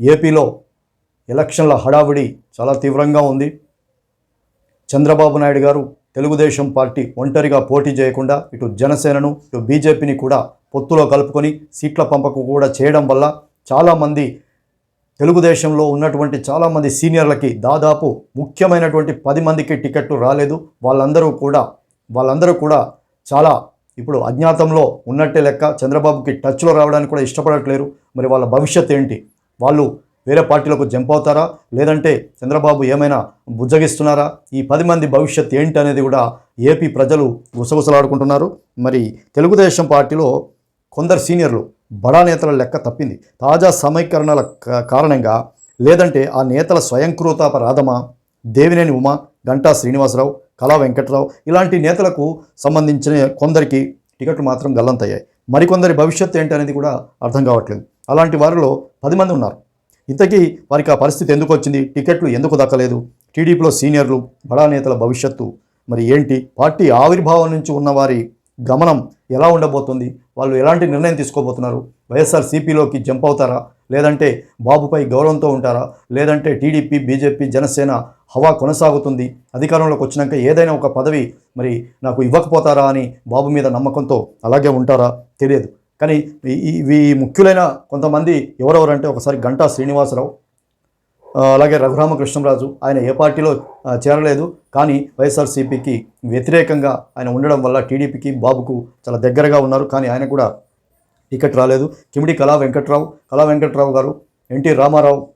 ఏపీలో ఎలక్షన్ల హడావిడి చాలా తీవ్రంగా ఉంది. చంద్రబాబు నాయుడు గారు తెలుగుదేశం పార్టీ ఒంటరిగా పోటీ చేయకుండా ఇటు జనసేనను ఇటు బీజేపీని కూడా పొత్తులో కలుపుకొని సీట్ల పంపకు కూడా చేయడం వల్ల చాలామంది తెలుగుదేశంలో ఉన్నటువంటి చాలామంది సీనియర్లకి దాదాపు ముఖ్యమైనటువంటి పది మందికి టికెట్లు రాలేదు. వాళ్ళందరూ కూడా వాళ్ళందరూ కూడా చాలా ఇప్పుడు అజ్ఞాతంలో ఉన్నట్టే లెక్క చంద్రబాబుకి టచ్లో రావడానికి కూడా ఇష్టపడట్లేరు. మరి వాళ్ళ భవిష్యత్ ఏంటి? వాళ్ళు వేరే పార్టీలకు జంప్ అవుతారా? లేదంటే చంద్రబాబు ఏమైనా బుజ్జగిస్తున్నారా? ఈ పది మంది భవిష్యత్ ఏంటి అనేది కూడా ఏపీ ప్రజలు గుసగుసలాడుకుంటున్నారు. మరి తెలుగుదేశం పార్టీలో కొందరు సీనియర్లు బడా నేతల లెక్క తప్పింది. తాజా సమీకరణల కారణంగా లేదంటే ఆ నేతల స్వయంకృతాపరాధమా? దేవినేని ఉమ గంటా శ్రీనివాసరావు కళా వెంకట్రావు ఇలాంటి నేతలకు సంబంధించిన కొందరికి టికెట్లు మాత్రం గల్లంతయ్యాయి. మరికొందరి భవిష్యత్తు ఏంటి అనేది కూడా అర్థం కావట్లేదు. అలాంటి వారిలో పది మంది ఉన్నారు. ఇంతకీ వారికి ఆ పరిస్థితి ఎందుకు వచ్చింది? టికెట్లు ఎందుకు దక్కలేదు? టీడీపీలో సీనియర్లు బడా నేతల భవిష్యత్తు మరి ఏంటి? పార్టీ ఆవిర్భావం నుంచి ఉన్నవారి గమనం ఎలా ఉండబోతుంది? వాళ్ళు ఎలాంటి నిర్ణయం తీసుకోబోతున్నారు? వైఎస్ఆర్ సిపిలోకి జంప్ అవుతారా? లేదంటే బాబుపై గౌరవంతో ఉంటారా? లేదంటే టీడీపీ బీజేపీ జనసేన హవా కొనసాగుతుంది. అధికారంలోకి వచ్చినాక ఏదైనా ఒక పదవి మరి నాకు ఇవ్వకపోతారా అని బాబు మీద నమ్మకంతో అలాగే ఉంటారా? తెలియదు. కానీ ఈ- ఇవి ముఖ్యులైన కొంతమంది ఎవరెవరంటే ఒకసారి గంటా శ్రీనివాసరావు అలాగే రఘురామకృష్ణరాజు ఆయన ఏ పార్టీలో చేరలేదు. కానీ వైఎస్ఆర్సీపీకి వ్యతిరేకంగా ఆయన ఉండడం వల్ల టీడీపీకి బాబుకు చాలా దగ్గరగా ఉన్నారు. కానీ ఆయన కూడా టికెట్ రాలేదు. కిమిడి కళా వెంకట్రావు కళా వెంకట్రావు గారు ఎన్టీ రామారావు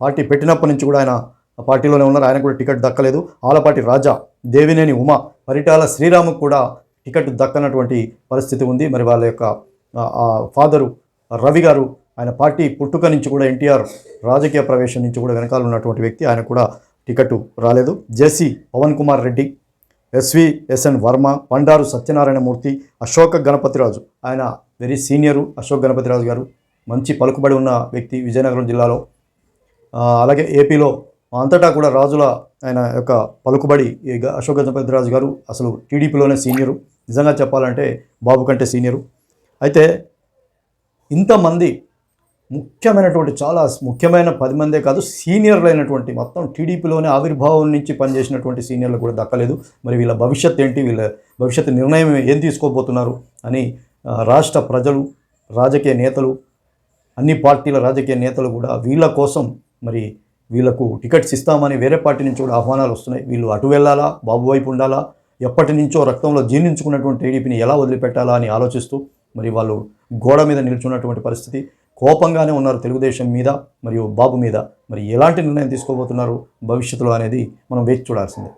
పార్టీ పెట్టినప్పటి నుంచి కూడా ఆయన పార్టీలోనే ఉన్నారు. ఆయన కూడా టికెట్ దక్కలేదు. ఆలపాటి రాజా దేవినేని ఉమ పరిటాల శ్రీరాముకు కూడా టికెట్ దక్కనటువంటి పరిస్థితి ఉంది. మరి వాళ్ళ యొక్క ఫాదరు రవి గారు ఆయన పార్టీ పుట్టుక నుంచి కూడా ఎన్టీఆర్ రాజకీయ ప్రవేశం నుంచి కూడా వెనకాల ఉన్నటువంటి వ్యక్తి. ఆయన కూడా టికెట్ రాలేదు. JC Pawan Kumar Reddy SV SN Varma Bandaru Satyanarayanamurthy Ashoka Ganapathiraju. ఆయన వెరీ సీనియరు అశోక్ గణపతిరాజు గారు. మంచి పలుకుబడి ఉన్న వ్యక్తి విజయనగరం జిల్లాలో. అలాగే ఏపీలో అంతటా కూడా రాజుల ఆయన యొక్క పలుకుబడి అశోక గ- గారు అసలు టీడీపీలోనే సీనియరు. నిజంగా చెప్పాలంటే బాబు కంటే సీనియరు. అయితే ఇంతమంది ముఖ్యమైనటువంటి చాలా ముఖ్యమైన పది మందే కాదు సీనియర్లు అయినటువంటి మొత్తం టీడీపీలోనే ఆవిర్భావం నుంచి పనిచేసినటువంటి సీనియర్లు కూడా దక్కలేదు. మరి వీళ్ళ భవిష్యత్ ఏంటి వీళ్ళ భవిష్యత్ నిర్ణయం ఏం తీసుకోబోతున్నారు అని రాష్ట్ర ప్రజలు రాజకీయ నేతలు అన్ని పార్టీల రాజకీయ నేతలు కూడా వీళ్ళ కోసం మరి వీళ్ళకు టికెట్స్ ఇస్తామని వేరే పార్టీ నుంచి కూడా ఆహ్వానాలు వస్తున్నాయి. వీళ్ళు అటు వెళ్ళాలా బాబు వైపు ఉండాలా ఎప్పటి నుంచో రక్తంలో జీర్ణించుకున్నటువంటి టీడీపీని ఎలా వదిలిపెట్టాలా అని ఆలోచిస్తూ మరి వాళ్ళు గోడ మీద నిల్చున్నటువంటి పరిస్థితి కోపంగానే ఉన్నారు తెలుగుదేశం మీద మరియు బాబు మీద. మరి ఎలాంటి నిర్ణయం తీసుకోబోతున్నారు భవిష్యత్తులో అనేది మనం వేచి చూడాల్సిందే.